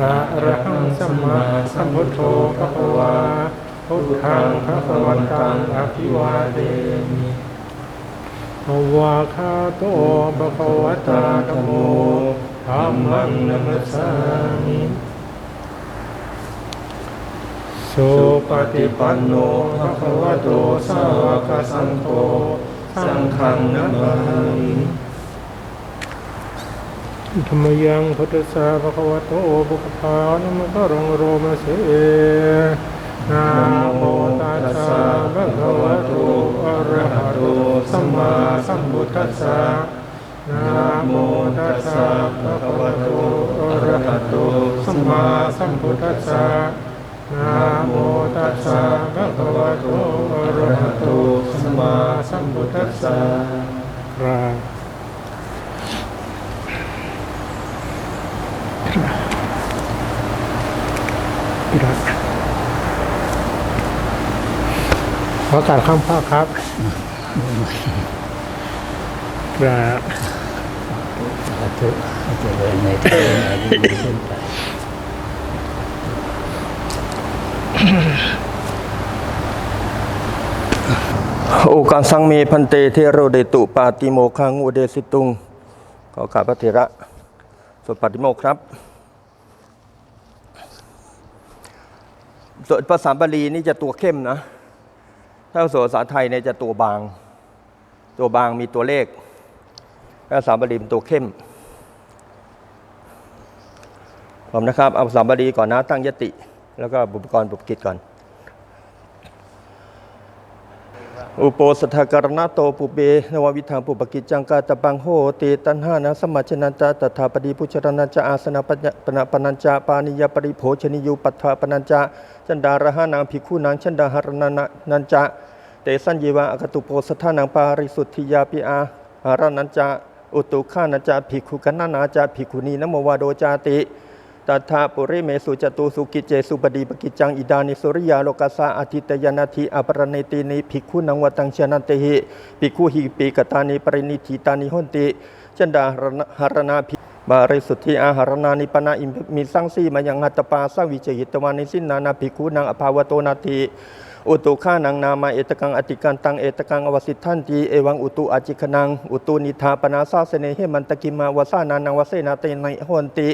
อะระหังสัมมาสัมพุทโธภะคะวาพุทธังภะคะวันตังอภิวาเทมิภวาคาโตภะคะวตาธัมโมธัมมังนัมสสามิสุปฏิปันโนภะคะวโตสาวกสังโฆสังฆังนัมมามิ ธรรมยังพุทธสาภควโตบุคคานะมะกรงโรมเสนะโมตัสสะภะคะวะโตอะระหะโตสัมมาสัมพุทธัสสะนะโมตัสสะภะคะวะโตอะระหะโตสัมมาสัมพุทธัสสะนะโมตัสสะภะคะวะโตอะระหะโตสัมมาสัมพุทธัสสะครับ พิรัตขอการข้ามภาคครับครับสาธุให้เจริญในที่ไหนที่ดีขึ้นไปโอกาสังเมพันเตเทโรเดตุปาติโมคังอุเดสิตุงขอข้าพระเถระสวดปาติโมกข์ครับ สวดภาษาบาลีนี่จะตัวเข้มนะ ถ้าสวดภาษาไทยเนี่ยจะตัวบาง ตัวบางมีตัวเลข ภาษาบาลีเป็นตัวเข้มพร้อมนะครับ เอาภาษาบาลีก่อนนะ ตั้งยติ แล้วก็บุปกรณ์บุปกิจก่อน อุโปสถการณโตปุเบนววิธางปุปกิจจังกาตปังโหติตันหานะสมัชนันจาตถาปดีพุชรนันจาอาสนะปัญญาปนะปนัญจาปานิยปริโภชนิยูปัฏฐาปนัญจาจันดารหานางภิกขุนางชันดาหารนันนันจาเตสัญญีวะอกตุโปสถานางปาริสุทธิยาปิอาหารนันจาอุตุขานันจาภิกขุกันนานาจาภิกขุนีนโมวาโดจาติ ตัทธาปุริเมสุจตุสุกิเจสุปดีปกิจังอิดานิสุริยาโลกัสสะอาทิตยานาทิอปรเนตินิภิกขุนังวตังชนันเตหิภิกขุหิปีกตานิปรินิธิตานิหนติจันดาหารณาภิบาริสุทธิอาหารนานิปนาอิมิสังสีมายังหัตตปาสังวิเจหิตวานิสินนานาภิกขุนังอภาวโตนาทิอุตุขานังนามาเอตกังอติกันตังเอตกังอวสิทันติเอวังอุตุอาจิคนังอุตุนิธาปนาสาเสเนเหมันตกิมาวสานานังวเสนาเตนหนติ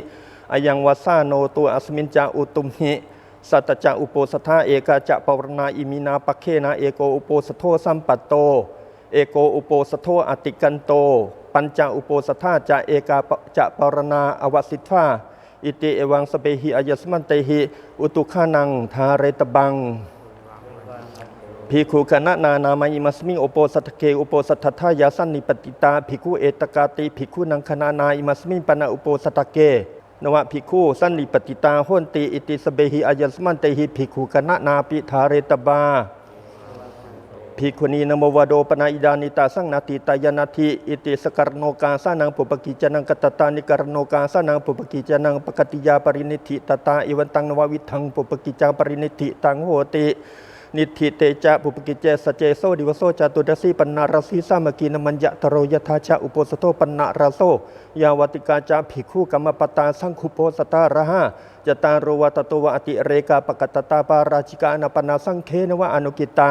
อายังวัสสาโนตัวอัสมินจาอุตุมหิสัตจะอุโปสถาเอกาจะปวรณาอิมินาปะเคนะเอโกอุโปสโทสัมปัตโต เอโกอุโปสโทอติกันโต ปัญจอุโปสถาจะเอกาจะปวรณาอวสิทธาอิติเอวังสเปหิอายสมันเตหิอุตุขานังทาเรตบังภิกขุกนะนานามายิมัสมิงอุโปสัทเคอุโปสัทธายาสันนิปติตาภิกขุเอตกาติภิกขุนังคนานาอิมัสมิงปนะอุโปสัทเก นวะภิกขุสันนิปติตาโหนติอิติสเบหิอายัสมันเตหิภิกขุกนะนาปิทาเรตบาภิกขุนีนโมวโดปนาอิดานิตาสังนาติตายานาทิอิติสการโนกาสานังปุปกิจนังกตตานิกรโนกาสานังปุปกิจนังปกติยาปรินิธิตตาอิวันตังนววิทังปุปกิจาปรินิธิตังโหติ นิธิเตจะปุปกิจเจสเจโซดิวโซจตุดสีปันนารสีสามกีนมัญญะตโรยธาชะอุปสโตปันนาราโซยาวติกาจาภิกขุกรรมปตาสังคุโปสตาระหะจตารวัตโตวะอติเรกาปกตตาปาราชิกานาปนาสังเคนวะอนุกิตา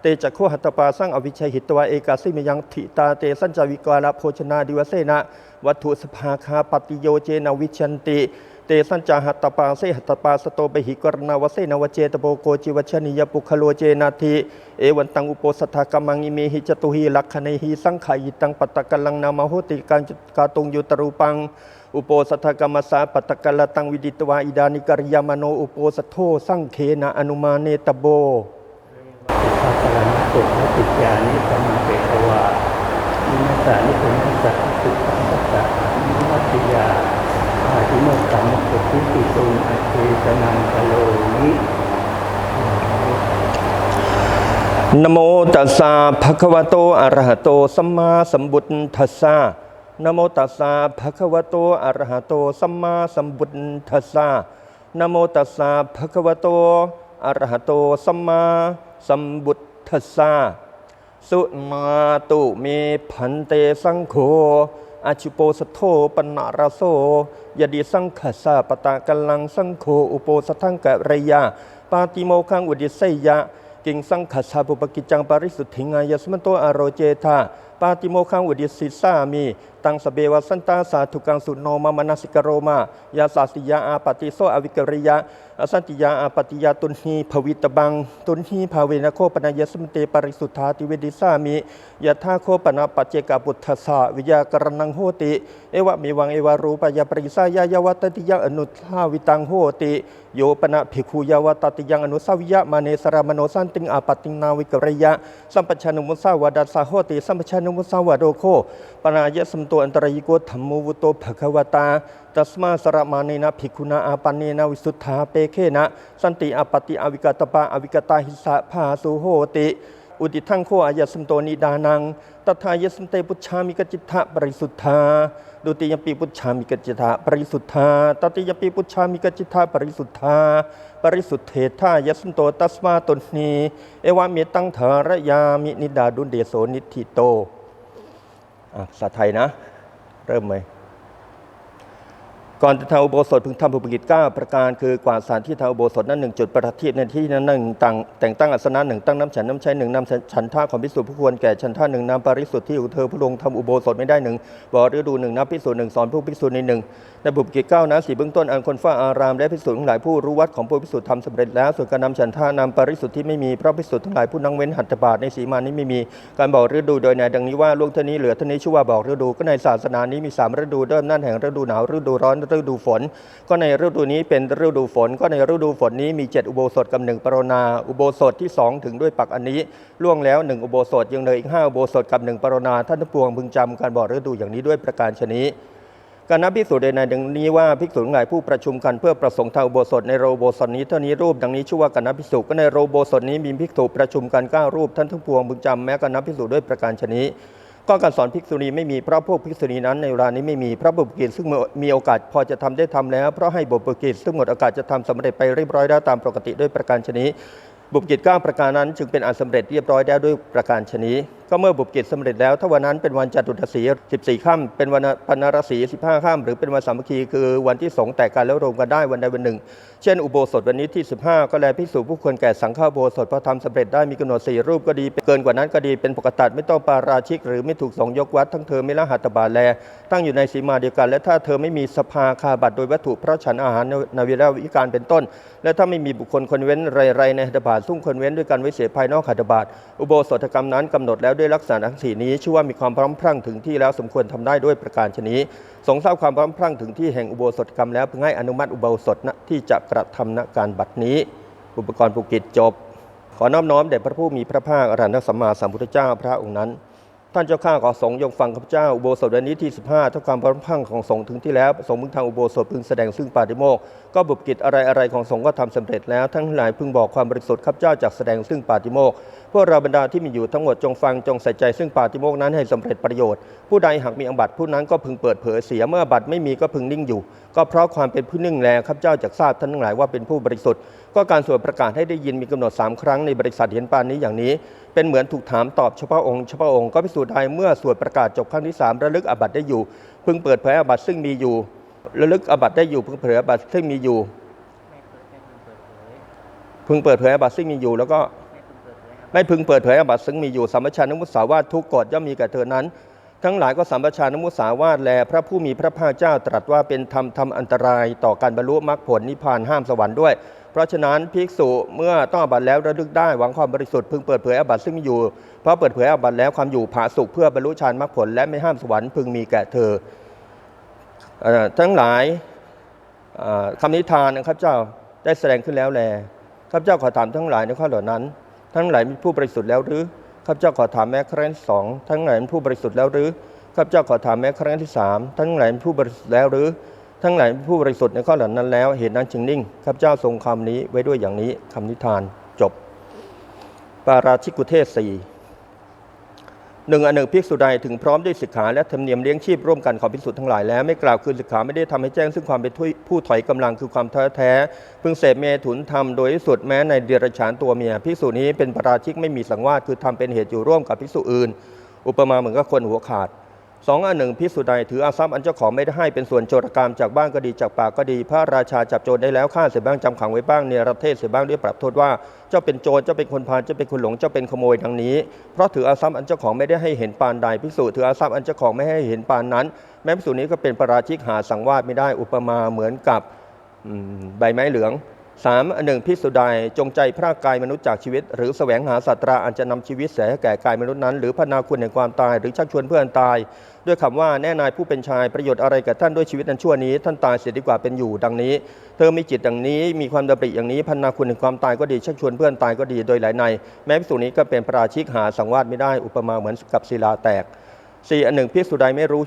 เตจักโคหัตตปาสังอวิชัยหิตวะเอกาสิมยังทิตาเตสัญจาวิกาลโภชนาดิวเสนะวัตถุสภาคาปฏิโยเจนวิชันติ เตสัญจาหัตตปาเสหัตตปาสโตเปหิกรณาวเสนวเจตโปโกจิวัชนิยปุคโลเจนาทิเอวันตังอุปสัทธกรรมังอิเมหิจตุหิลักขณหิสังขายิตังปัตตะกัลังนามโหติการกาตุงยุตรูปังอุปสัทธกรรมสาปัตตะกัลตังวิดิตวาอิดานิกริยามโนอุโปสัทโธสังเคนะอนุมาเนตโบพระกรณตุและติจานิสัมเปตวานิสานิสุนัสสะสุขังมัสสะนิมัติยา ทิโมกขมุขติติตุงอัจเจสนังกโลนินโมตัสสะภะคะวะโตอะระหะโตสัมมาสัมพุทธัสสะนโมตัสสะภะคะวะโตอะระหะโตสัมมาสัมพุทธัสสะนโมตัสสะภะคะวะโตอะระหะโตสัมมาสัมพุทธัสสะสุมาตุเมพันเตสังโฆ อาชิโปสโทปนาราโซยดีสังขสาปตากัลังสังโฆอุโปสทังกะระยา ปาติโมคังอุดิไสยะ กิงสังขสาปุปกิจจังปาริสุทธิงายสมันโตอโรเจธา ปาติโมคังอุดิสิสามี ตังสเบวสันตาสาธุกังสุโนมามนาสิกโรมายาสาสิยาอาปติโซอวิกริยะอสันติยาอาปติยาตุนหีภวิตบัง ตุนหีภาเวนโคปนายสมเตปริสุทธาติเวดิสามิยะธาโคปนาปเจกาปุทธสะวิยากรณังโหติ เอวะมีวังเอวารูปยาปริสายายาวัตติยังอนุทาวิตังโหติ โยปนะภิกขุยาวตติยังอนุสาวิยะมาเนสรามโนสันติงอาปติงนาวิกริยะสัมปชานุมุสาวาดัสสาโหติสัมปชานุมุสาวาโดโคปนายะสัมโตอันตรายโกธรรมวุโตภควตาตัสมาสระมาเนนะภิกขุนาอาปันเนนะวิสุทธาเปเคนะ สันติอปติอวิกตปะอวิกตาหิสะภาสุโหติอุดิทังโคอายสัมโตนิดานังตถายสัมเตปุชามิกจิตถะปริสุทธาดุติยปีปุชามิกจิตถะปริสุทธาตติยปีปุชามิกจิตถะปริสุทธาปริสุทธเทธายสัมโตตัสมาตนนีเอวามิตังเถระยามินิดาดุนเดโสนิธิโต ภาษาไทยนะ เริ่มไหมก่อนจะทำอุโบสถพึงทำภูมิกิจ9ประการ คือกวาดสารที่ทำอุโบสถนั้นหนึ่งจุดประทีปในที่นั้นหนึ่งต่างแต่งตั้งอัสนะหนึ่งตั้งน้ำฉันน้ำใช้หนึ่งนำฉันท่าของพิสุผู้ควรแก่ฉันท่าหนึ่งนำปริสุทธิ์ที่อุเธอผู้ลงทำอุโบสถไม่ได้หนึ่งบ่อฤดูหนึ่งนับพิสุหนึ่งสอนผู้พิสุในหนึ่ง ในบุพกิจเก้านะสีเบื้องต้นอันคนฝ้าอาราม และพิสุทธิ์ทั้งหลายผู้รู้วัดของผู้พิสุทธิ์ทำสำเร็จแล้วส่วนการนำฉันทานำปริสุทธิ์ที่ไม่มีเพราะพิสุทธิ์ทั้งหลายผู้นั่งเว้นหัตถบาทในสีมานี้ไม่มีการบอกฤดูโดยในดังนี้ว่าล่วงเท่านี้เหลือเท่านี้ชื่อว่าบอกฤดูก็ในศาสนานี้มีสามฤดูเริ่มนั่นแห่งฤดูหนาวฤดูร้อนฤดูฝน ก็ในฤดูนี้เป็นฤดูฝน ก็ในฤดูฝนนี้มีเจ็ดอุโบสถกับหนึ่งปรณาอุโบสถที่สองถึงด้วยปักอันนี้ล่วงแล้วหนึ่งอุโบสถยังเหลืออีกห้าอุโบสถกับหนึ่งปรณาท่านทั้งปวงพึงจำการบอกฤดูอย่างนี้ด้วยประการชนี้ การนับภิกษุใดในดังนี้ว่าภิกษุทั้งหลายผู้ประชุมกันเพื่อประสงค์ทางโบสถในโรโบสถนี้เท่านี้รูปดังนี้ชื่อว่าการนับภิกษุก็ในโรโบสถนี้มีภิกษุประชุมกันเก้ารูปท่านทั้งปวงพึงจำแม้การนับภิกษุด้วยประการชนี้ก็การสอนภิกษุณีไม่มีเพราะพวกภิกษุณีนั้นในเวลานี้ไม่มีพระบุพกิจซึ่งมีโอกาสพอจะทำได้ทำแล้วเพราะให้บุพกิจซึ่งหมดโอกาสจะทำสำเร็จไปเรียบร้อยแล้วตามปกติด้วยประการชนี้ บุพกิจก้าประการนั้นจึงเป็นอันสำเร็จเรียบร้อยแล้วด้วยประการชนี้ ก็เมื่อบุพกิจสำเร็จแล้วถ้าวันนั้นเป็นวันจตุรศี14ค่ำเป็นวันปนรศี15ค่ำหรือเป็นวันสามัคคีคือวันที่สงแตกกันแล้วรวมกันได้วันใดวันหนึ่ง เช่นอุโบสถวันนี้ที่ 15 ก็แลพิสูจผู้ควรแก่สังฆอุโบสถพอทำสำเร็จได้มีกำหนดสี่รูปก็ดี เกินกว่านั้นก็ดีเป็นปกติไม่ต้องปาราชิก หรือไม่ถูกสงยกวัดทั้งเธอไม่ละหัตบาแล ตั้งอยู่ในสีมาเดียวกัน และถ้าเธอไม่มีสภาคาบัตรโดยวัตถุเพราะฉันอาหารนเวลาวิการเป็นต้น และถ้าไม่มีบุคคลคนเว้นไรๆในหัตบาทซุ่งคนเว้นด้วยกันไว้เสียภายนอกหัตบาทอุโบสถกรรมนั้นกำหนดแล้วด้วยลักษณะทั้งสี่นี้ชื่อว่ามีความพร้อมพรั่งถึงที่แล้วสมควรทำได้ด้วยประการชนี้ สงทราบความพร้อมพรั่งถึงที่แห่งอุโบสถกรรมแล้วพึงให้อนุมัติอุโบสถณที่จะกระทำณการบัดนี้ อุปกรณ์ภูกิจจบ ขอน้อมน้อมแด่พระผู้มีพระภาคอรหันตสัมมาสัมพุทธเจ้าพระองค์นั้น ท่านเจ้าข้าขอสงยงฟังข้าพเจ้าอุโบสถวันนี้ที่ 15ถ้าความพร้อมพรั่งของสงถึงที่แล้วสงพึงทางอุโบสถพึงแสดงซึ่งปาฏิโมกก็บุพกิจอะไรอะไรของสงก็ทำสำเร็จแล้วทั้งหลายพึงบอกความบริสุทธิ์ข้าพเจ้าจากแสดงซึ่งปาฏิโมก พวกเราบรรดาที่มีอยู่ทั้งหมดจงฟังจงใส่ใจซึ่งปาฏิโมกข์นั้นให้สำเร็จประโยชน์ ผู้ใดหากมีอับัตผู้นั้นก็พึงเปิดเผยเสียเมื่อบัติไม่มีก็พึงนิ่งอยู่ ก็เพราะความเป็นผู้นิ่งแลข้าพเจ้าจากทราบท่านทั้งหลายว่าเป็นผู้บริสุทธิ์ ก็การสวดประกาศให้ได้ยินมีกำหนดสามครั้งในบริษัทเห็นปานนี้อย่างนี้ เป็นเหมือนถูกถามตอบเฉพาะองค์เฉพาะองค์ก็พิสูจน์ได้เมื่อสวดประกาศจบครั้งที่สามระลึกอบัตได้อยู่ พึงเปิดเผยอบัตซึ่งมีอยู่ ระลึกอบัตได้อยู่พึงเผยอบัตซึ่งมีอยู่ พึงเปิดเผยอบัตซึ่งมีอยู่แล้วก็ ไม่พึงเปิดเผยอบัติซึ่งมีอยู่สัมปชานมุสาวาททุกกฎย่อมมีแก่เธอนั้น ทั้งหลายก็สัมปชานมุสาวาทแล พระผู้มีพระภาคเจ้าตรัสว่าเป็นธรรมทำอันตรายต่อการบรรลุมรรคผลนิพพานห้ามสวรรค์ด้วย เพราะฉะนั้นภิกษุเมื่อต้องอบัตแล้วระลึกได้หวังความบริสุทธิ์พึงเปิดเผยอบัตซึ่งมีอยู่เพราะเปิดเผยอบัตแล้วความอยู่ผาสุขเพื่อบรรลุฌานมรรคผลและไม่ห้ามสวรรค์พึงมีแก่เธออทั้งหลายคำนิทานนะครับเจ้าได้แสดงขึ้นแล้วแลข้าพเจ้าขอถามทั้งหลายในข้อเหล่านั้น ทั้งหลายมีผู้บริสุทธิ์แล้วหรือข้าพเจ้าขอถามแม้ครั้งที่สองทั้งหลายเป็นผู้บริสุทธิ์แล้วหรือข้าพเจ้าขอถามแม้ครั้งที่สามทั้งหลายเป็นผู้บริสุทธิ์แล้วหรือทั้งหลายเป็นผู้บริสุทธิ์ในข้อเหล่านั้นแล้วเหตุนั้นจึงนิ่งข้าพเจ้าทรงคำนี้ไว้ด้วยอย่างนี้คำนิทานจบ ปาราชิกุเทศสี่ หนึ่งอันหนึ่งภิกษุใดถึงพร้อมด้วยสิกขาและธรรมเนียมเลี้ยงชีพร่วมกันของภิกษุทั้งหลายแล้วไม่กล่าวคือสิกขาไม่ได้ทำให้แจ้งซึ่งความเป็นผู้ถอยกำลังคือความท้อแท้พึงเสพเมถุนธรรมโดยสุดแม้ในเดรัจฉานตัวเมียภิกษุนี้เป็นประราชิกไม่มีสังวาสคือทำเป็นเหตุอยู่ร่วมกับภิกษุอื่น อุปมาเหมือนกับคนหัวขาด สองอันหนึ่งพิสุใดถืออาทรัพย์อันเจ้าของไม่ได้ให้เป็นส่วนโจรกรรมจากบ้านก็ดีจากปากก็ดี พระราชาจับโจรได้แล้วฆ่าเสียบ้างจำขังไว้บ้างเนรเทศเสียบ้างด้วยปรับโทษว่าเจ้าเป็นโจรเจ้าเป็นคนพาลเจ้าเป็นคนหลงเจ้าเป็นขโมยดังนี้ เพราะถืออาทรัพย์อันเจ้าของไม่ได้ให้เห็นปานใดพิสูจถืออาทรัพย์อันเจ้าของไม่ให้เห็นปานนั้น แม้พิสูจนี้ก็เป็นประราชิกหาสังวาสไม่ได้อุปมาเหมือนกับใบไม้เหลือง สามอันหนึ่งพิสุใดจงใจพรากกายมนุษย์จากชีวิต หรือแสวงหาสัตราอันจะนำชีวิตเสียแก่กายมนุษย์นั้น หรือพนาคุณแห่งความตาย หรือชักชวนเพื่อนตาย ด้วยคำว่าแน่นายผู้เป็นชายประโยชน์อะไรแก่ท่านด้วยชีวิตนั้นชั่วนี้ ท่านตายเสียดีกว่าเป็นอยู่ดังนี้ เธอมีจิตดังนี้มีความดำริอย่างนี้พันนาคุณแห่งความตายก็ดีชักชวนเพื่อนตายก็ดีโดยหลายใน แม้พิสุนี้ก็เป็นประราชิกหาสังวาสไม่ได้อุปมาเหมือนกับศิลาแตกสี่อันหนึ่งพิสุใดไม่รู้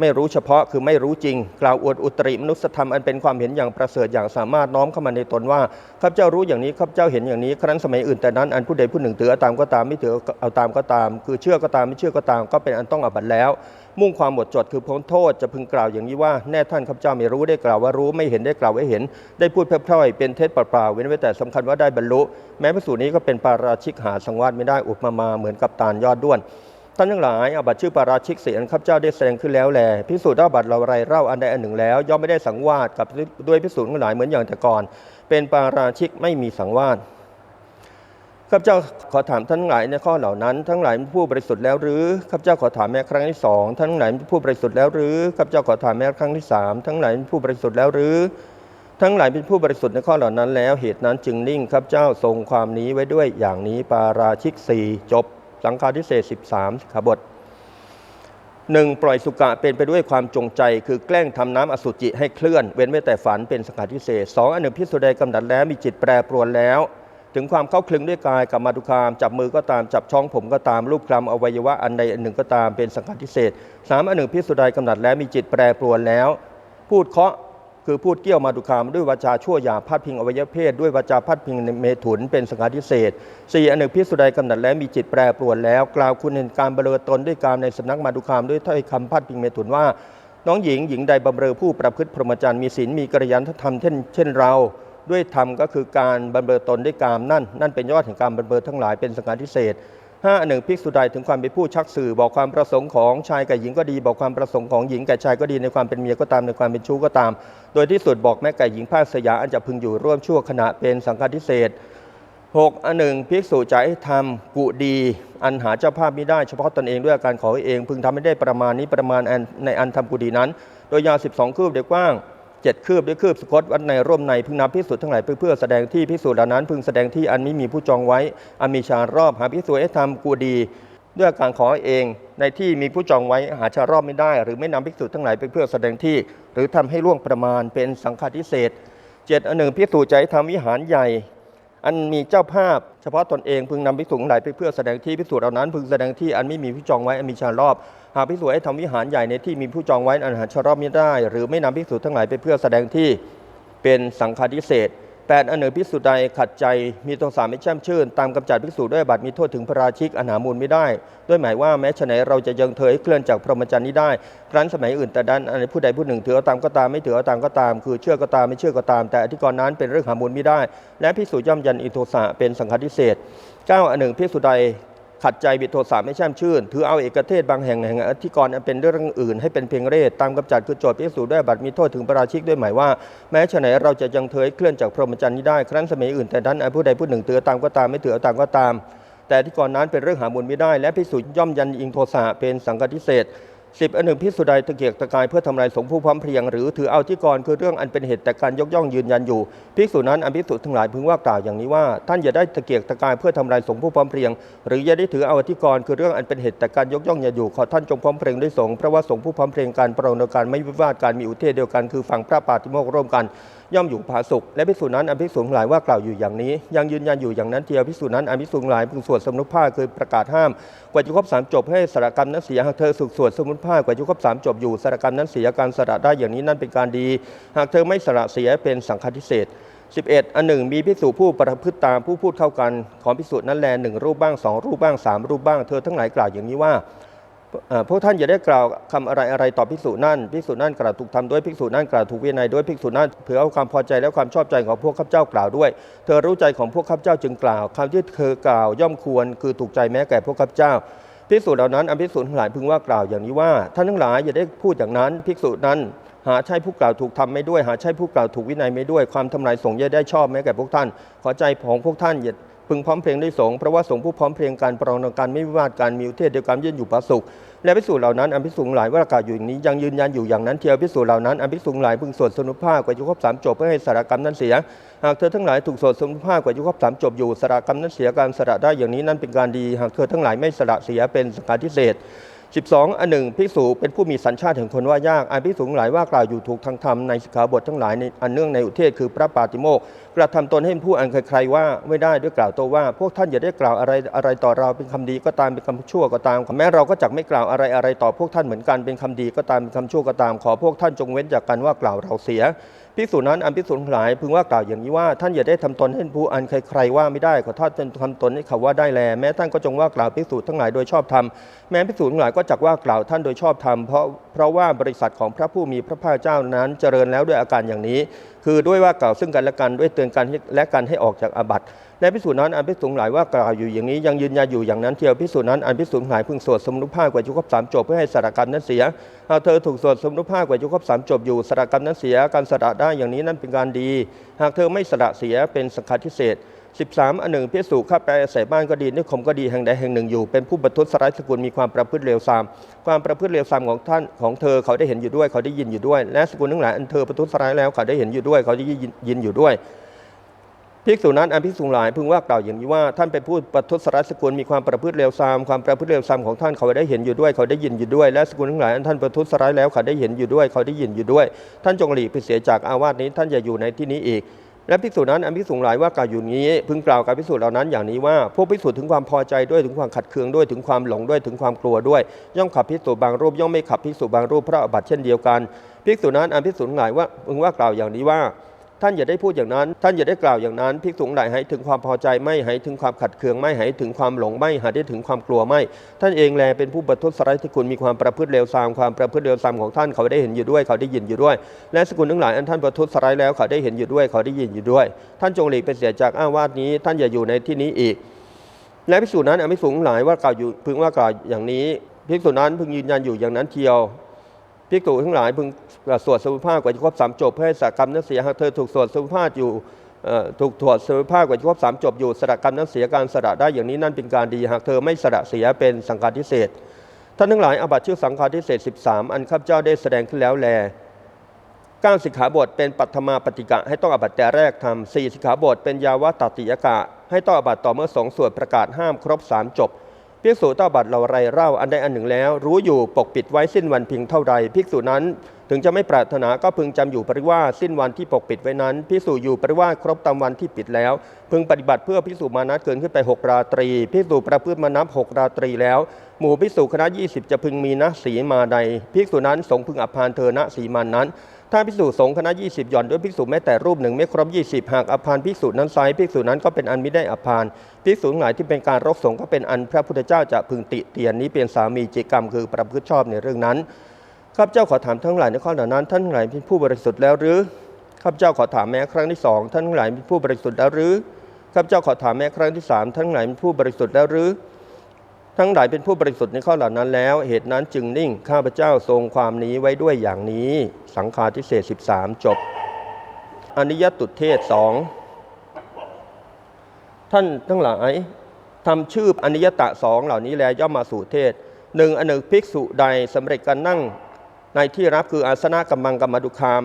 ไม่รู้เฉพาะคือไม่รู้จริง กล่าวอวดอุตริมนุสธรรมอันเป็นความเห็นอย่างประเสริฐอย่างสามารถน้อมเข้ามาในตนว่าข้าพเจ้ารู้อย่างนี้ข้าพเจ้าเห็นอย่างนี้ ครั้นสมัยอื่นแต่นั้นอันผู้ใดผู้หนึ่งถือเอาตามก็ตามไม่ถือเอาตามก็ตาม คือเชื่อก็ตามไม่เชื่อก็ตาม ก็เป็นอันต้องอบัตแล้ว มุ่งความหมดจดคือพ้นโทษจะพึงกล่าวอย่างนี้ว่าแน่ท่านข้าพเจ้าไม่รู้ได้กล่าวว่ารู้ไม่เห็นได้กล่าวว่าเห็น ได้พูดเพร่อยเป็นเท็จเปล่าๆเว้นไว้แต่สำคัญว่าได้บรรลุ แม้พระสูตรนี้ก็เป็นปาราชิกหาสังวาสไม่ได้อุปมาเหมือนกับตาลยอดด้วน ท่านทั้งหลายอาบัตชื่อปาราชิกเสียนข้าพเจ้าได้แสดงขึ้นแล้วแลพิสูจน์อาบัตเราไรเล่าอันใดอันหนึ่งแล้ว ย่อมไม่ได้สังวาสกับด้วยพิสูจน์ทั้งหลายเหมือนอย่างแต่ก่อน เป็นปาราชิกไม่มีสังวาสข้าพเจ้าขอถามท่านทั้งหลายในข้อเหล่านั้นทั้งหลายเป็นผู้บริสุทธิ์แล้วหรือข้าพเจ้าขอถามแม้ครั้งที่สองท่านทั้งหลายเป็นผู้บริสุทธิ์แล้วหรือข้าพเจ้าขอถามแม้ครั้งที่สามทั้งหลายเป็นผู้บริสุทธิ์แล้วหรือ ทั้งหลายเป็นผู้บริสุทธิ์ในข้อเหล่านั้นแล้วเหตุนั้นจึงนิ่งข้าพเจ้าทรงความนี้ไว้ด้วยอย่างนี้ปาราชิกสี่จบ สังฆาทิเศษ13สิกขาบทหนึ่งปล่อยสุกะเป็นไปด้วยความจงใจ คือแกล้งทำน้ำอสุจิให้เคลื่อน เว้นไว้แต่ฝันเป็นสังฆาทิเศษสองอนหนึ่งพิสุใดกำหนัดแล้วมีจิตแปรปรวนแล้ว ถึงความเข้าคลึงด้วยกายกับมาตุคาม จับมือก็ตามจับช่องผมก็ตามรูปคลำอวัยวะอันใดอันหนึ่งก็ตามเป็นสังฆาทิเศษสามอนหนึ่งพิสุใดกำหนัดแล้วมีจิตแปรปรวนแล้ว พูดเคาะ คือพูดเกี่ยวมาตุคามด้วยวาจาชั่วหยาพาดพิงอวัยวะเพศด้วยวาจาพาดพิงเมถุนเป็นสังฆาทิเศษสี่อันหนึ่งพิสุใดกำหนัดแล้วมีจิตแปรปรวนแล้ว กล่าวคุณเห็นการบรเรอตนด้วยการในสำนักมาตุคามด้วยถ้อยคำพาดพิงเมถุนว่า น้องหญิงหญิงใดบำเรอผู้ประพฤติพรหมจรรย์มีศีลมีกริยันธรรมเช่นเช่นเราด้วยธรรมก็คือการบำเรอตนด้วยกามนั่น นั่นเป็นยอดแห่งการบำเรอทั้งหลายเป็นสังฆาทิเศษ ห้าหนึ่งภิกษุใดถึงความเป็นผู้ชักสื่อ บอกความประสงค์ของชายกับหญิงก็ดี บอกความประสงค์ของหญิงกับชายก็ดีในความเป็นเมียก็ตามในความเป็นชู้ก็ตาม โดยที่สุดบอกแม่ไก่หญิงภาคสยาอันจะพึงอยู่ร่วมชั่วขณะเป็นสังฆาทิเศษหกอันหนึ่งภิกษุจะให้ทำกุดี อันหาเจ้าภาพไม่ได้เฉพาะตนเองด้วยอาการขอเอง พึงทำให้ได้ประมาณนี้ประมาณในอันทำกุดีนั้น โดยยาว 12 คืบเดียกว้าง เจ็ดคืบด้วยคืบสกอตวัดในร่วมในพึงนับพิสูจน์ทั้งหลายไปเพื่อแสดงที่พิสูจน์เหล่านั้น พึงแสดงที่อันไม่มีผู้จองไว้อันมีชารอบหาพิสูจน์ให้ทำกูดี ด้วยการขอเองในที่มีผู้จองไว้หาชารอบไม่ได้ หรือไม่นำภิกษุทั้งหลายไปเพื่อแสดงที่ หรือทำให้ล่วงประมาณเป็นสังฆาทิเศษเจ็ดอันหนึ่งพิสูจน์ใจทำวิหารใหญ่ อันมีเจ้าภาพเฉพาะตนเองพึงนำภิกษุทั้งหลายไปเพื่อแสดงที่ภิกษุเหล่านั้น พึงแสดงที่อันไม่มีผู้จองไว้อันมีชารอบหากภิกษุให้ทำวิหารใหญ่ในที่มีผู้จองไว้อันหาชารอบไม่ได้ หรือไม่นำภิกษุทั้งหลายไปเพื่อแสดงที่เป็นสังฆาธิเศษ แปดอันหนึ่งภิกษุใดขัดใจมีโทสะไม่แช่มชื่น ตามกำจัดภิกษุด้วยบัตรมีโทษถึงพระราชิกอนามูลไม่ได้ ด้วยหมายว่าแม้ฉะไหนเราจะยังเธอให้เคลื่อนจากพรหมจรรย์นี้ได้ ครั้นสมัยอื่นแต่ดันอันผู้ใดผู้หนึ่งถือเอาตามก็ตามไม่ถือเอาตามก็ตาม คือเชื่อก็ตามไม่เชื่อก็ตาม แต่อธิกรณ์นั้นเป็นเรื่องหามูลไม่ได้ และภิกษุย่อมยันอิโทสะเป็นสังฆทิเศษเก้าอันหนึ่งภิกษุใด ขัดใจบิดโทสะไม่แช่มชื่น ถือเอาเอกเทศบางแห่งแห่งอธิกรณ์เป็นเรื่องอื่นให้เป็นเพียงเรศตามกำจัดคือโจทย์พิสูจน์ด้วยบัตรมีโทษถึงประราชิกด้วยหมายว่า แม้ฉะไหนเราจะยังเทยเคลื่อนจากพรหมจรรย์นี้ได้ครั้นสมัยอื่นแต่นั้นผู้ใดผู้หนึ่งเตือตามก็ตามไม่เตือตามก็ตาม แต่อธิกรณ์นั้นเป็นเรื่องหามูลไม่ได้ และพิสูจน์ย่อมยันอิงโทสะเป็นสังกัดพิเศษ สิบอันหนึ่งพิสุใดตะเกียกตะกายเพื่อทำลายสงฆ์ผู้พร้อมเพรียงหรือถือเอาที่กรคือเรื่องอันเป็นเหตุแต่การยกย่องยืนยันอยู่พิสุนั้นอันพิสุทั้งหลายพึงว่ากล่าวอย่างนี้ว่า ท่านอย่าได้ตะเกียกตะกายเพื่อทำลายสงฆ์ผู้พร้อมเพรียง หรืออย่าได้ถือเอาที่กรคือเรื่องอันเป็นเหตุแต่การยกย่องอย่าอยู่ขอท่านจงพร้อมเพรียงด้วยสงฆ์เพราะว่าสงฆ์ผู้พร้อมเพรียงการประโลมกันไม่วิวาทการมีอุเทศเดียวกันคือฝั่งพระปาติโมกร่วมกัน ย่อมอยู่ผาสุกและภิกษุนั้นอภิกษุทั้งหลายว่ากล่าวอยู่อย่างนี้ ยังยืนยันอยู่อย่างนั้นเทียวภิกษุนั้นอภิกษุทั้งหลายพึงสวดสมุทผ้าคือประกาศห้าม กว่าจะครบสามจบให้สระกรรมนั้นเสียหากเธอสุกสวดสมุทผ้ากว่าจะครบสามจบอยู่สระกรรมนั้นเสียการสระได้อย่างนี้นั่นเป็นการดี หากเธอไม่สระเสียเป็นสังฆทิเศษ11 อันหนึ่งมีภิกษุผู้ประพฤติตามผู้พูดเข้ากัน ของภิกษุนั้นแลหนึ่งรูปบ้างสองรูปบ้างสามรูปบ้างเธอทั้งหลายกล่าวอย่างนี้ว่า พวกท่านอย่าได้กล่าวคำอะไรอะไรต่อภิกษุนั่นภิกษุนั่นกล่าวถูกทำด้วยภิกษุนั่นกล่าวถูกวินัยด้วยภิกษุนั่นเผื่อเอาความพอใจและความชอบใจของพวกข้าพเจ้ากล่าวด้วย เธอรู้ใจของพวกข้าพเจ้าจึงกล่าวคำที่เธอกล่าวย่อมควรคือถูกใจแม้แก่พวกข้าพเจ้าภิกษุเหล่านั้นอภิกษุทั้งหลายพึงว่ากล่าวอย่างนี้ว่าท่านทั้งหลายอย่าได้พูดอย่างนั้นภิกษุนั้นหาใช่ผู้กล่าวถูกทำไม่ด้วย หาใช่ผู้กล่าวถูกวินัยไม่ด้วย ความทำลายสงฆ์ย่าได้ชอบแม้แก่พวกท่าน ขอใจของพวกท่านอย่า พึงพร้อมเพรียงด้สงฆ์เพราะว่าสงฆ์ผู้พร้อมเพรียงการปรองดองการไม่วิวาทการมีอุเทศเดียวกันยืนอยู่ประสุขและพิสูจน์เหล่านั้นอันพิสูจน์หลายว่าอากาศอยู่อย่างนี้ยังยืนยันอยู่อย่างนั้นเทียวพิสูจน์เหล่านั้นอันพิสูจน์หลายพึงสวดสนุภาพกว่ายุครบสามจบเพื่อให้สารกรรมนั้นเสียหากเธอทั้งหลายถูกสวดสนุภาพกว่ายุครบสามจบอยู่สารกรรมนั้นเสียการสระได้อย่างนี้นั่นเป็นการดี หากเธอทั้งหลายไม่สระเสียเป็นสังฆาทิเศษ 12 อันหนึ่งภิกษุเป็นผู้มีสัญชาติแห่งคนว่ายากอันภิกษุหลายว่ากล่าวอยู่ถูกทางธรรมในสิกขาบททั้งหลายในอันเนื่องในอุเทศคือพระปาติโมกกระทำตนให้เป็นผู้อันใครๆว่าไม่ได้ด้วยกล่าวโตว่า พวกท่านอย่าได้กล่าวอะไรอะไรต่อเราเป็นคำดีก็ตามเป็นคำชั่วก็ตามแม้เราก็จักไม่กล่าวอะไรอะไรต่อพวกท่านเหมือนกันเป็นคำดีก็ตามเป็นคำชั่วก็ตามขอพวกท่านจงเว้นจากกันว่ากล่าวเราเสีย ภิกษุนั้นอันภิกษุทั้งหลายพึงว่ากล่าวอย่างนี้ว่าท่านอย่าได้ทำตนให้ผู้อันใครๆว่าไม่ได้ขอท่านทำตนให้เขาว่าได้แล แม้ท่านก็จงว่ากล่าวภิกษุทั้งหลายโดยชอบธรรมแม้ภิกษุทั้งหลายก็จักว่ากล่าวท่านโดยชอบธรรมเพราะเพราะว่าบริษัทของพระผู้มีพระภาคเจ้านั้นเจริญแล้วด้วยอาการอย่างนี้ คือด้วยว่ากล่าวซึ่งกันและกันด้วยเตือนกันและกันให้ออกจากอาบัติ และภิกษุนั้นอันภิกษุทั้งหลายว่ากล่าวอยู่อย่างนี้ยังยืนยันอยู่อย่างนั้นเทียวภิกษุนั้นอันภิกษุทั้งหลายพึงสวดสมนุภาพกว่ายุครบสามจบเพื่อให้สารกรรมนั้นเสียหากเธอถูกสวดสมนุภาพกว่ายุครบสามจบอยู่สารกรรมนั้นเสียการสละได้อย่างนี้นั่นเป็นการดี หากเธอไม่สละเสียเป็นสังฆาทิเศษ13 อันหนึ่งพิสูจข้าไปอาศัยบ้านก็ดีนิคมก็ดีแห่งใดแห่งหนึ่งอยู่ เป็นผู้บัทุสร้ายสกุลมีความประพฤติเลวทราม ความประพฤติเลวทรามของท่านของเธอเขาได้เห็นอยู่ด้วยเขาได้ยินอยู่ด้วย และสกุลทั้งหลายอันเธอประทุษร้ายแล้วเขาได้เห็นอยู่ด้วยเขาได้ยินอยู่ด้วย ภิกษุนั้นอันภิกษุหลายพึงว่ากล่าวอย่างนี้ว่าท่านเป็นผู้ประทุษร้ายสกุลมีความประพฤติเลวทรามความประพฤติเลวทรามของท่านเขาได้เห็นอยู่ด้วย เขาได้ยินอยู่ด้วย และสกุลทั้งหลายอันท่านประทุษร้ายแล้วเขาได้เห็นอยู่ด้วย เขาได้ยินอยู่ด้วย ท่านจงหลีกไปเสียจากอาวาสนี้ท่านอย่าอยู่ในที่นี้อีกและภิกษุนั้นอันภิกษุหลายว่ากล่าวอยู่นี้ พึงกล่าวกับภิกษุเหล่านั้นอย่างนี้ว่าพวกภิกษุถึงความพอใจด้วยถึงความขัดเคืองด้วยถึงความหลงด้วยถึงความกลัวด้วย ย่อมขับภิกษุบางรูปย่อมไม่ขับภิกษุบางรูปพระอบัติเช่นเดียวกันภิกษุนั้นอันภิกษุงหลายว่าพึงว่ากล่าวอย่างนี้ว่า ท่านอย่าได้พูดอย่างนั้น ท่านอย่าได้กล่าวอย่างนั้นภิกษุทั้งหลายให้ถึงความพอใจไม่ให้ถึงความขัดเคืองไม่ให้ถึงความหลงไม่หาได้ถึงความกลัวไม่ ท่านเองแลเป็นผู้ประทุษร้ายที่คุณมีความประพฤติเลวทรามความประพฤติเลวทรามของท่านเขาได้เห็นอยู่ด้วยเขาได้ยินอยู่ด้วย และสกุลทั้งหลายอันท่านประทุษร้ายแล้วเขาได้เห็นอยู่ด้วยเขาได้ยินอยู่ด้วย ท่านจงหลีกไปเสียจากอาวาสนี้ ท่านอย่าอยู่ในที่นี้อีก และภิกษุนั้นอภิกษุงหลายว่ากล่าวอยู่พึงว่ากล่าวอย่างนี้ภิกษุนั้นพึงยืนยันอยู่อย่างนั้นเทียว ภิกษุทั้งหลายพึงสวดสุภาพกว่าจะครบสามจบเพื่อให้สากรรมนั้นเสียหากเธอถูกสวดสุภาพอยู่ถูกถวดสุภาพกว่าจะครบสามจบอยู่สระกรรมนั้นเสียการสระได้อย่างนี้นั่นเป็นการดีหากเธอไม่สระเสียเป็นสังฆาทิเศษท่านทั้งหลายอาบัติชื่อสังฆาทิเศษ13 อันข้าพเจ้าได้แสดงขึ้นแล้วแลก้าสิกขาบทเป็นปัตถมาปฏิกะ ให้ต้องอาบัติแต่แรกทำสี่สิกขาบทเป็นยาวตติยกะ ให้ต้องอาบัติต่อเมื่อสองส่วนประกาศห้ามครบสามจบ ภิกษุต้าบัติเราไรเล่าอันใดอันหนึ่งแล้ว รู้อยู่ปกปิดไว้สิ้นวันเพียงเท่าใดภิกษุนั้น ถึงจะไม่ปรารถนาก็พึงจำอยู่ปริว่าสิ้นวันที่ปกปิดไว้นั้นภิกษุอยู่ปริว่าครบตามวันที่ปิดแล้ว พึงปฏิบัติเพื่อภิกษุมานัดเกินขึ้นไปหกราตรีภิกษุประพฤติมานับหกราตรีแล้ว หมู่ภิกษุคณะ20 จะพึงมีนะสีมาใดภิกษุนั้นสงพึงอภานเธอณสีมันนั้น ถ้าภิกษุสงฆ์คณะ 20 หย่อนด้วยภิกษุแม้แต่รูปหนึ่งไม่ครบ 20 หากอภานภิกษุนั้นไซร้ภิกษุนั้นก็เป็นอันไมิได้อภานภิกษุทั้งหลายที่เป็นการรกสงฆ์ก็เป็นอันพระพุทธเจ้าจะพึงติเตียนนี้เป็นสามีจิกรรมคือประพฤติชอบในเรื่องนั้นข้าพเจ้าขอถามทั้งหลายในข้อเหล่านั้นท่านทั้งหลายเป็นผู้บริสุทธิ์แล้วหรือข้าพเจ้าขอถามแม้ครั้งที่สองท่านทั้งหลายเป็นผู้บริสุทธิ์แล้วหรือข้าพเจ้าขอถามแม้ครั้งที่สามท่านทั้งหลายเป็นผู้บริสุทธิ์แล้วหรือ ทั้งหลายเป็นผู้บริสุทธิ์ในข้อเหล่านั้นแล้ว เหตุนั้นจึงนิ่งข้าพเจ้าทรงความนี้ไว้ด้วยอย่างนี้ สังฆาทิเศษ13 จบ อนิยตุเทศสองท่านทั้งหลายทำชื่ออนิยตะสองเหล่านี้แล้วย่อมมาสู่เทศหนึ่งอนหนึ่งภิกษุใดสำเร็จการนั่งในที่รับคืออาสนะกำมังกรรมดุคาม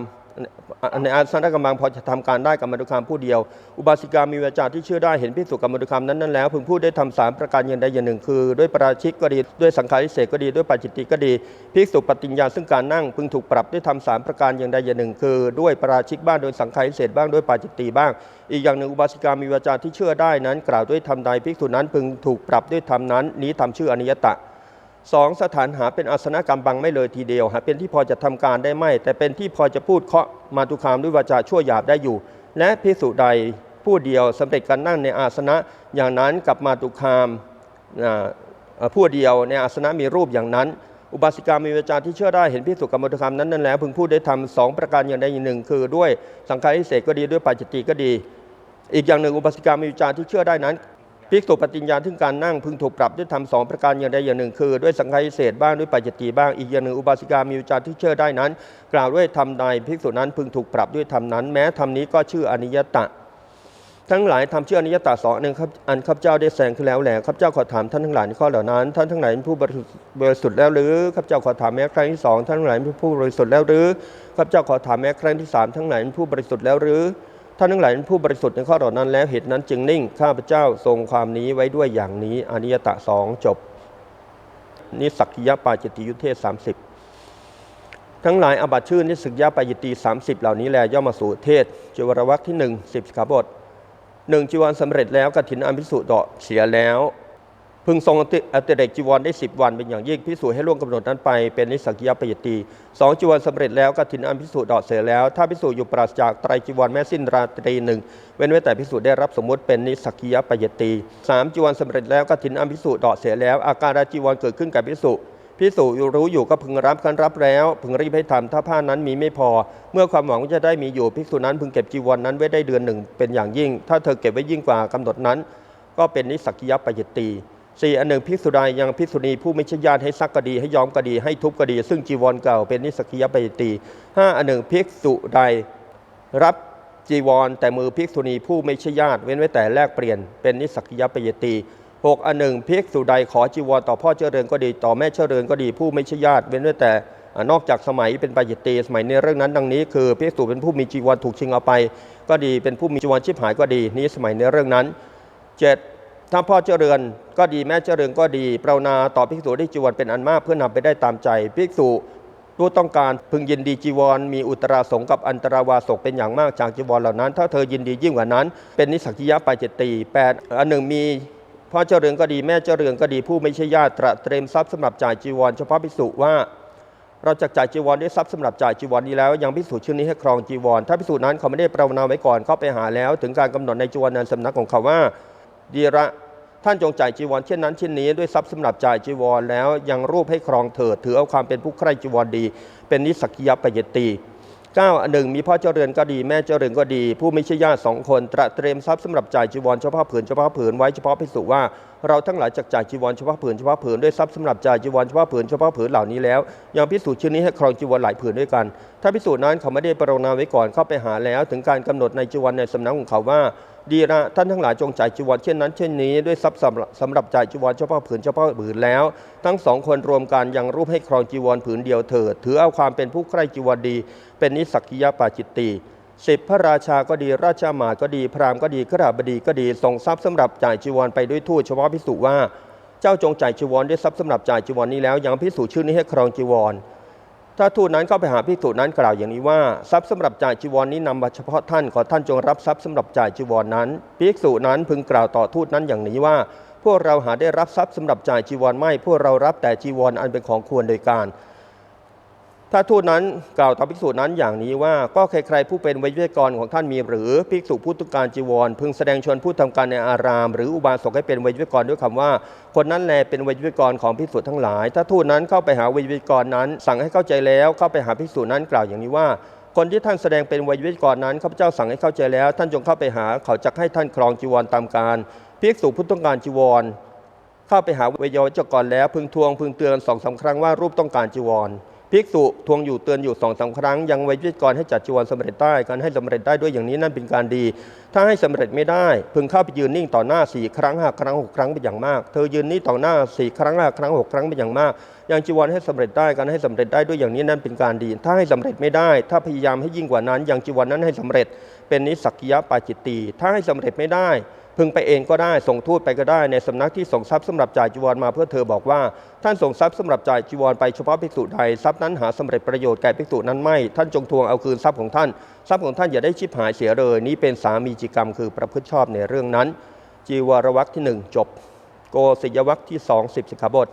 ในอาสนะกำลังพอจะทำการได้กรรมดุคามผู้เดียว อุบาสิกามีวาจาที่เชื่อได้เห็นพิสุกรรมดุคามนั้นนั้นแล้วพึงพูดได้ทำสามประการอย่างใดอย่างหนึ่ง คือ ด้วยปราชิกก็ดีด้วยสังขารทิเศษก็ดีด้วยปัจจิติก็ดีภิกษุปฏิญญาซึ่งการนั่งพึงถูกปรับด้วยทำสามประการอย่างใดอย่างหนึ่ง คือ ด้วยปราชิกบ้างโดยสังขารทิเศษบ้างด้วยปัจจิติบ้าง อีกอย่างหนึ่งอุบาสิกามีวาจาที่เชื่อได้นั้น กล่าวด้วยทำใดภิกษุนั้นพึงถูกปรับด้วยทำนั้นนี้ทำชื่ออนิยตะ สองสถานหาเป็นอาสนะกรรมบังไม่เลยทีเดียวหาเป็นที่พอจะทำการได้ไม่ แต่เป็นที่พอจะพูดเคาะมาตุคามด้วยวาจาชั่วหยาบได้อยู่ และพิสุใดผู้เดียวสำเร็จการนั่งในอาสนะอย่างนั้นกับมาตุคามผู้เดียวในอาสนะมีรูปอย่างนั้น อุบาสิกามีวาจาที่เชื่อได้เห็นพิสุกรรมตุคามนั้นนั่นแล้วพึงพูดได้ทำสองประการอย่างใดอย่างหนึ่ง คือด้วยสังขารทิเศษก็ดีด้วยปัจจิติก็ดี อีกอย่างหนึ่งอุบาสิกามีวาจาที่เชื่อได้นั้น ภิกษุปฏิญญาถึงการนั่งพึงถูกปรับด้วยธรรมสองประการอย่างใดอย่างหนึ่งคือ ด้วยสังฆาทิเศษบ้างด้วยปัจจตีบ้างอีกอย่างหนึ่งอุบาสิกามีวิจารที่เชื่อได้นั้น กล่าวด้วยธรรมใดภิกษุนั้นพึงถูกปรับด้วยธรรมนั้น แม้ธรรมนี้ก็ชื่ออนิยตะทั้งหลายทำเชื่ออนิยตาสองอันหนึ่งครับอันข้าพเจ้าได้แสงขึ้นแล้วแหละข้าพเจ้าขอถามท่านทั้งหลายในข้อเหล่านั้นท่านทั้งหลายเป็นผู้บริสุทธิ์บริสุทธิ์แล้วหรือข้าพเจ้าขอถามแม้ครั้งที่สองท่านทั้งหลายเป็นผู้บริสุทธิ์แล้วหรือข้าพเจ้าขอถามแม้ครั้งที่สามทั้งหลายเป็นผู้บริสุทธิ์แล้วหรือ ท่านทั้งหลายเป็นผู้บริสุทธิ์ในข้อต่อนั้นแล้วเหตุนั้นจึงนิ่งข้าพเจ้าทรงความนี้ไว้ด้วยอย่างนี้อนิยตะสองจบนิสักกิยปาจิติยุทเทศสามสิบทั้งหลายอบัตชื่อนิสกยาปายตี30เหล่านี้แลย่อมมาสู่เทศจิวรวักที่1 10สิบขาบทหนึ่งจีวรสำเร็จแล้วกฐินอภิสุดาะเสียแล้ว พึงทรงอติเรกจีวรได้ 10 วันเป็นอย่างยิ่งพิสูจน์ให้ล่วงกำหนดนั้นไปเป็นนิสักยาปยตีสองจีวรสำเร็จแล้วกฐินอันพิสุดอกเสียแล้ว ถ้าพิสูจน์อยู่ปราศจากไตรจีวรแม้สิ้นราตรีหนึ่งเว้นไว้แต่พิสูจน์ได้รับสมมติเป็นนิสักยปยตีสามจีวรสำเร็จแล้วกฐินอันพิสูจน์ดอกเสียแล้ว อาการจีวรเกิดขึ้นกับพิสูจน์พิสูจน์รู้อยู่ก็พึงรับคันรับแล้ว พึงรีบให้ทำถ้าผ้านั้นมีไม่พอ เมื่อความหวังว่จะได้มีอยู่ภิกษุนั้นพึงเก็บจีวรนนั้นไว้ได้เดือนหนึ่งเป็นอย่างยิ่ง ถ้าเธอเก็บไว้ยิ่งกว่ากำหนดนั้น ก็เป็นนิสักยปยตี สี่อันหนึ่งภิกษุใดยังภิกษุณีผู้ไม่ใช่ญาติให้ซักก็ดีให้ย้อมก็ดีให้ทุบก็ดี ซึ่งจีวรเก่าเป็นนิสกิยปยตีห้าอันหนึ่งภิกษุใดรับจีวร แต่มือภิกษุณีผู้ไม่ใช่ญาติเว้นไว้แต่แลกเปลี่ยนเป็นนิสกิยปยตีหกอันหนึ่งภิกษุใดขอจีวรต่อพ่อเจริญก็ดี ต่อแม่เจริญก็ดีผู้ไม่ใช่ญาติเว้นไว้แต่นอกจากสมัยเป็นปยตีสมัยในเรื่องนั้นดังนี้ คือภิกษุเป็นผู้มีจีวรถูกชิงเอาไป ก็ดีเป็นผู้มีจีวรชิบหายก็ดีนี้สมัยในเรื่องนั้นเจ็ด ถ้าพ่อเจริญก็ดีแม่เจริญก็ดีปรานาต่อภิกษุได้จีวรเป็นอันมากเพื่อนำไปได้ตามใจภิกษุผู้ต้องการพึงยินดีจีวร มีอุตราสงฆ์กับอันตราวาสกเป็นอย่างมากจากจีวรเหล่านั้น ถ้าเธอยินดียิ่งกว่านั้น เป็นนิสักกิยะปาเจตีแปดอันหนึ่งมีพ่อเจรือนก็ดีแม่เจรือนก็ดีผู้ไม่ใช่ญาติตระเตรียมทรัพย์สำหรับจ่ายจีวรเฉพาะภิกษุว่าเราจะจ่ายจีวรด้วยทรัพย์สำหรับจ่ายจีวรนี้แล้ว ยังพิสูจน์ชื่อนี้ให้ครองจีวร ถ้าพิสูจน์นั้นเขาไม่ได้ประนาไว้ก่อนเข้าไปหาแล้ว ถึงการกำหนดในจีวรในสำนักของเขาว่า ดีระ ท่านจงจ่ายจีวรเช่นนั้นเช่นนี้ด้วยทรัพย์สำหรับจ่ายจีวรแล้วยังรูปให้ครองเถิดถือเอาความเป็นผู้ใคร่จีวรดี เป็นนิสักกิยปยตีเก้าหนึ่งมีพ่อเจรือนก็ดีแม่เจรือนก็ดี ผู้ไม่ใช่ญาติสองคนตระเตรียมทรัพย์สำหรับจ่ายจีวรเฉพาะผืนเฉพาะผืนไว้เฉพาะพิสุว่าเราทั้งหลายจักจ่ายจีวรเฉพาะผืนเฉพาะผืนด้วยทรัพย์สำหรับจ่ายจีวรเฉพาะผืนเฉพาะผืนเหล่านี้แล้วยังพิสูจน์ชื่อนี้ให้ครองจีวรหลายผืนด้วยกัน ถ้าพิสูจน์นั้นเขาไม่ได้ประนามไว้ก่อนเข้าไปหาแล้ว ถึงการกำหนดในจีวรในสำนักของเขาว่า ดีละท่านทั้งหลายจงจ่ายจีวรเช่นนั้นเช่นนี้ด้วยทรัพย์สำหรับจ่ายจีวรเฉพาะผืนเฉพาะผืนแล้ว ทั้งสองคนรวมกันยังรูปให้ครองจีวรผืนเดียวเถิด ถือเอาความเป็นผู้ใคร่จีวรดี เป็นนิสักกิยปาจิตตีสิบพระราชาก็ดีราชามาก็ดี พราหมณ์ก็ดีขราบดีก็ดีส่งทรัพย์สำหรับจ่ายจีวรไปด้วยทูตเฉพาะพิสุว่า เจ้าจงจ่ายจีวรด้วยทรัพย์สำหรับจ่ายจีวรนี้แล้วยังพิสูจชื่อนี้ให้ครองจีวร ถ้าทูตนั้นเข้าไปหาภิกษุนั้นกล่าวอย่างนี้ว่าทรัพย์สำหรับจ่ายจีวรนี้นำมาเฉพาะท่านขอท่านจงรับทรัพย์สำหรับจ่ายจีวรนั้นภิกษุนั้นพึงกล่าวต่อทูตนั้นอย่างนี้ว่า พวกเราหาได้รับทรัพย์สำหรับจ่ายจีวรไม่ พวกเรารับแต่จีวรอันเป็นของควรโดยการ ถ้าทูตนั้นกล่าวต่อภิกษุนั้นอย่างนี้ว่าก็ใครๆผู้เป็นไวยากรของท่านมีหรือภิกษุผู้ต้องการจีวร พึงแสดงชวนผู้ทำการในอาราม หรืออุบาสกให้เป็นไวยากรด้วยคำว่า คนนั้นแลเป็นไวยากรของภิกษุทั้งหลาย ถ้าทูตนั้นเข้าไปหาไวยากรนั้น สั่งให้เข้าใจแล้วเข้าไปหาภิกษุนั้นกล่าวอย่างนี้ว่า คนที่ท่านแสดงเป็นไวยากรนั้นข้าพเจ้าสั่งให้เข้าใจแล้ว ท่านจงเข้าไปหาเขาจะให้ท่านครองจีวรตามการภิกษุผู้ต้องการจีวร เข้าไปหาวิยาวัจกรแล้วพึงทวงพึงเตือนสองสาครั้งว่ารูปต้องการจีวร ภิกษุทวงอยู่เตือนอยู่สองสาครั้ง ยังไวิกรให้จัดจีวรสำเร็จได้การให้สำเร็จได้ด้วยอย่างนี้นั่นเป็นการดี ถ้าให้สำเร็จไม่ได้ พึงเข้าไปยืนนิ่งต่อหน้าสี่ครั้งห้าครั้งหกครั้งเป็นอย่างมาก เธอยืนนิ่งต่อหน้าสี่ครั้งห้าครั้งหกครั้งเป็นอย่างมากยังจีวรให้สำเร็จได้การให้สำเร็จได้ด้วยอย่างนี้นั่นเป็นการดี ถ้าให้สำเร็จไม่ได้ ถ้าพยายามให้ยิ่งกว่านั้นยังจีวรนั้นให้สำเร็จเป็นนิสักกิยปาจิตตีถ้าให้สำเร็จไม่ได้ พึงไปเองก็ได้ส่งทูตไปก็ได้ในสำนักที่ส่งทรัพย์สำหรับจ่ายจีวรมาเพื่อเธอบอกว่า ท่านส่งทรัพย์สำหรับจ่ายจีวรไปเฉพาะภิกษุใดทรัพย์นั้นหาสำเร็จประโยชน์แก่ภิกษุนั้นไม่ท่านจงทวงเอาคืนทรัพย์ของท่าน ทรัพย์ของท่านอย่าได้ชิบหายเสียเลยนี้เป็นสามีจิกรรมคือประพฤติชอบในเรื่องนั้น จีวรวักที่หนึ่งจบ โกศิยวักที่สองสิบสิกขาบท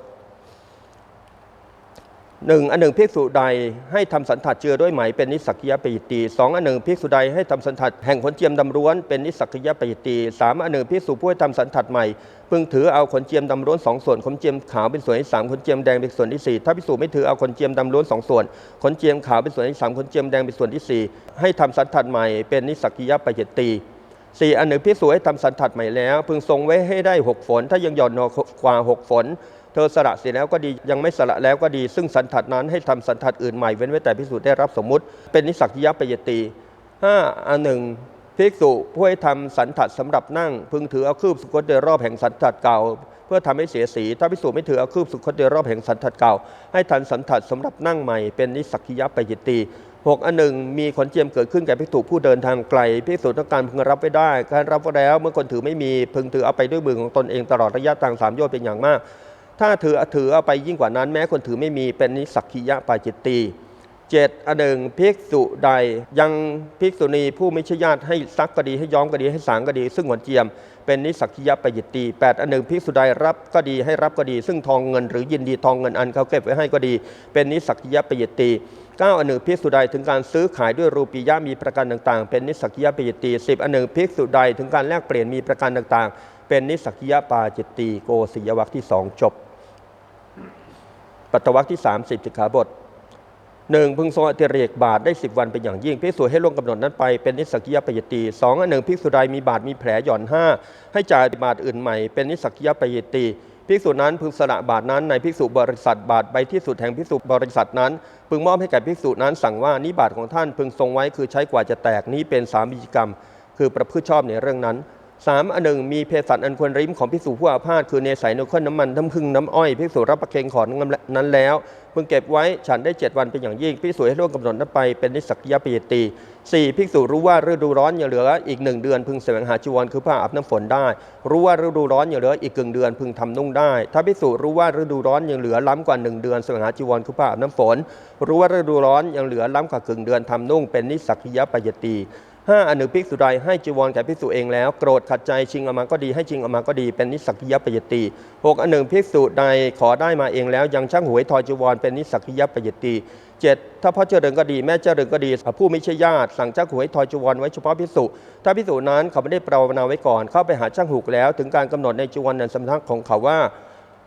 หนึ่งอันหนึ่งภิกษุใดให้ทำสันทัดเจือด้วยไหมเป็นนิสักยปยิตีสองอันหนึ่งภิกษุใดให้ทำสันทัดแห่งขนเจียมดำร้วนเป็นนิสักยปยิตีสามอันหนึ่งภิกษุผู้ให้ทำสันทัดใหม่พึงถือเอาขนเจียมดำร้วนสองส่วนขนเจียมขาวเป็นส่วนที่สามขนเจียมแดงเป็นส่วนที่สี่ถ้าภิกษุไม่ถือเอาขนเจียมดำร้วนสองส่วนขนเจียมขาวเป็นส่วนที่สามขนเจียมแดงเป็นส่วนที่สี่ให้ทำสันทัดใหม่เป็นนิสักยปยิตีสี่อันหนึ่งพิสูจให้ทำสันทัดใหม่แล้ว พึงทรงไว้ให้ได้หกฝน ถ้ายังหย่อนกว่าหกฝน เธอสละเสียแล้วก็ดียังไม่สละแล้วก็ดี ซึ่งสันทัดนั้นให้ทำสันทัดอื่นใหม่เว้นไว้แต่พิสูจน์ได้รับสมมุติ เป็นนิสักยิยปยตีห้าอันหนึ่งภิกษุผู้ให้ทำสันทัดสำหรับนั่ง พึงถือเอาคืบสุคตโดยรอบแห่งสันทัดเก่า เพื่อทำให้เสียสี ถ้าพิสูจน์ไม่ถือเอาคืบสุคตโดยรอบแห่งสันทัดเก่า ให้ทันสันทัดสำหรับนั่งใหม่เป็นนิสักยิยปยตีหกอันหนึ่งมีขนเจียมเกิดขึ้นแก่ภิกษุผู้เดินทางไกลภิกษุต้องการพึงรับไว้ได้ การรับไว้แล้ว เมื่อคนถือไม่มีพึงถือเอาไปด้วยมือของตนเองตลอดระยะทางสามโยชน์เป็นอย่างมาก ถ้าถือถือเอาไปยิ่งกว่านั้น แม้คนถือไม่มีเป็นนิสักขิยะปาจิตตีเจ็ดอันหนึ่งภิกษุใดยังภิกษุณีผู้ไม่ใช่ญาติให้ซักก็ดีให้ย้อมก็ดีให้สางก็ดี ซึ่งหวนเจียม เป็นนิสักขิยะปาจิตตีแปดอันหนึ่งภิกษุใดรับก็ดีให้รับก็ดี ซึ่งทองเงินหรือยินดีทองเงินอันเขาเก็บไว้ให้ก็ดี เป็นนิสักขิยะปาจิตตีเก้าอันหนึ่งภิกษุใดถึงการซื้อขายด้วยรูปียะมีประการต่างๆ เป็นนิสักขิยะปาจิตตีสิบอันหนึ่งภิกษุใดถึงการแลกเปลี่ยนมีประการต่างๆ เป็นนิสักขิยะปาจิตตีโกศิยวรรคที่สองจบ ปัตตวัคที่ 30สิกขาบทหนึ่งพึงทรงอติเรกบาทได้ 10 วันเป็นอย่างยิ่งภิกษุให้ล่วงกำหนดนั้นไปเป็นนิสสกิยปยตีสองอันหนึ่งภิกษุใดมีบาทมีแผลหย่อนห้าให้จ่ายบาทอื่นใหม่เป็นนิสสกิยปยตีภิกษุนั้นพึงสละบาทนั้นในภิกษุบริษัทบาทใบที่สุดแห่งภิกษุบริษัทนั้น พึงมอบให้แก่ภิกษุนั้นสั่งว่านิบาทของท่านพึงทรงไว้คือใช้กว่าจะแตกนี้เป็นสามีกรรม คือประพฤติชอบในเรื่องนั้น สามอันหนึ่งมีเภสัชอันควรริมของพิสูจผู้อาพาธคือเนใสนข้นน้ำมันน้ำพึ่งน้ำอ้อยพิสูจรับประเคนของนั้นแล้วเพึงเก็บไว้ฉันได้เจ็ดวันเป็นอย่างยิ่งพิสูจให้ล่วงกำหนดนั้นไปเป็นนิสสกยปยตีสี่ภิกษุรู้ว่าฤดูร้อนยังเหลืออีกหนึ่งเดือนพึงแสวงหาจีวรคือผ้าอาบน้ำฝนได้ รู้ว่าฤดูร้อนยังเหลืออีกกึ่งเดือนพึงทำนุ่งได้ ถ้าภิกษุรู้ว่าฤดูร้อนยังเหลือล้ำกว่าหนึ่งเดือนแสวงหาจีวรคือผ้าอาบน้ำฝน รู้ว่าฤดูร้อนยังเหลือล้ำกว่ากึ่งเดือนทำนุ่งเป็นนิสสกยปยตี ห้าอันหนึ่งภิกษุใดให้จีวรแก่ภิกษุเองแล้วโกรธขัดใจชิงเอามาก็ดีให้ชิงเอามาก็ดีเป็นนิสสักยปยตีหกอันหนึ่งภิกษุใดขอได้มาเองแล้ว ยังช่างหวยทอยจีวรเป็นนิสสักยปยตีเจ็ดถ้าพ่อเจริญก็ดีแม่เจริญก็ดีผู้ไม่ใช่ญาติ สั่งช่างหวยทอยจีวรไว้เฉพาะภิกษุถ้าภิกษุนั้นเขาไม่ได้ปรารณาไว้ก่อน เข้าไปหาช่างหูกแล้ว ถึงการกำหนดในจีวรนันสำนักของเขาว่า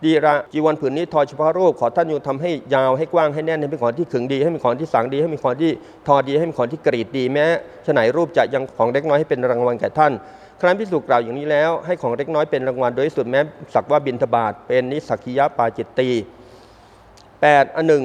ดีระจีวรผืนนี้ทอเฉพาะรูปขอท่านยมทำให้ยาวให้กว้างให้แน่นให้เป็นของที่ขึงดี ให้เป็นของที่สังดี ให้เป็นของที่ทอดีให้เป็นของที่กรีดดีแม้ฉะไหนรูปจะยังของเล็กน้อยให้เป็นรางวัลแก่ท่าน ครั้นพิสูจน์กล่าวอย่างนี้แล้วให้ของเล็กน้อยเป็นรางวัลโดยสุดแม้สักว่าบินทบาทเป็นนิสักคิยะปาจิตตี8อันหนึ่ง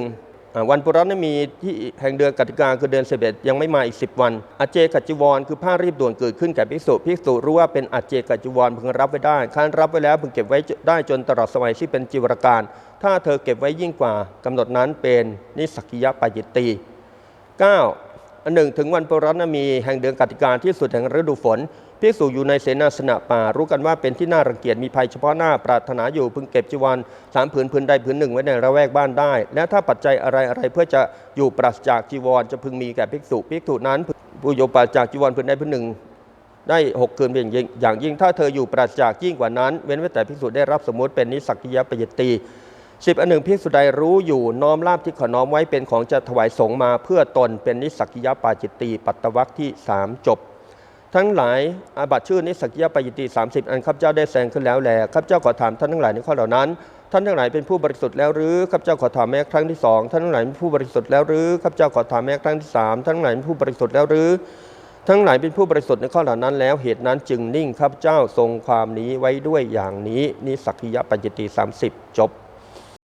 วันปุรณมีที่แห่งเดือนกติกาคือเดือนเสบ็ดยังไม่มาอีก10วันอาเจกัจจิวรคือผ้ารีบด่วนเกิดขึ้นแก่ภิกษุภิกษุรู้ว่าเป็นอาเจกัจจิวรพึงรับไว้ได้คันรับไว้แล้วพึงเก็บไว้ได้จนตลอดสมัยที่เป็นจิวรการ ถ้าเธอเก็บไว้ยิ่งกว่ากำหนดนั้นเป็นนิสักิยปาจิตตี9 อันหนึ่งถึงวันปรณมีแห่งเดือนกติกาที่สุดแห่งฤดูฝนภิกษุอยู่ในเสนาสนะป่า รู้กันว่าเป็นที่น่ารังเกียจมีภัยเฉพาะหน้าปรารถนาอยู่พึงเก็บจีวรสามผืนผืนใดผืนหนึ่งไว้ในระแวกบ้านได้ และถ้าปัจจัยอะไรอะไรเพื่อจะอยู่ปราศจากจีวรจะพึงมีแก่ภิกษุภิกษุนั้นผู้อยู่ปราศจากจีวรผืนใดผืนหนึ่งได้หกคืนเป็นอย่างยิ่งอย่างยิ่งถ้าเธออยู่ปราศจากยิ่งกว่านั้น เว้นไว้แต่ภิกษุได้รับสมมติเป็นนิสักกิยปยตี สิบอันหนึ่งภิกษุใดรู้อยู่น้อมลาบที่ขอน้อมไว้เป็นของจะถวายสงมาเพื่อตนเป็นนิสักกิยปาจิตตีปัตตวัคที่สามจบ ทั้งหลายอาบัตชื่อนิสักกิยปาจิตตี30อันข้าพเจ้าได้แสงขึ้นแล้วแลข้าพเจ้าขอถามท่านทั้งหลายในข้อเหล่านั้นท่านทั้งหลายเป็นผู้บริสุทธิ์แล้วหรือข้าพเจ้าขอถามแม้ครั้งที่สองท่านทั้งหลายเป็นผู้บริสุทธิ์แล้วหรือข้าพเจ้าขอถามแม้ครั้งที่สามท่านทั้งหลายเป็นผู้บริสุทธิ์แล้วหรือทั้งหลายเป็นผู้บริสุทธิ์ในข้อเหล่านั้นแล้วเหตุนั้นจึงนิ่งข้าพเจ้าทรงความนี้ไว้ด้วยอย่างนี้นิสักยปัญจตี30จบ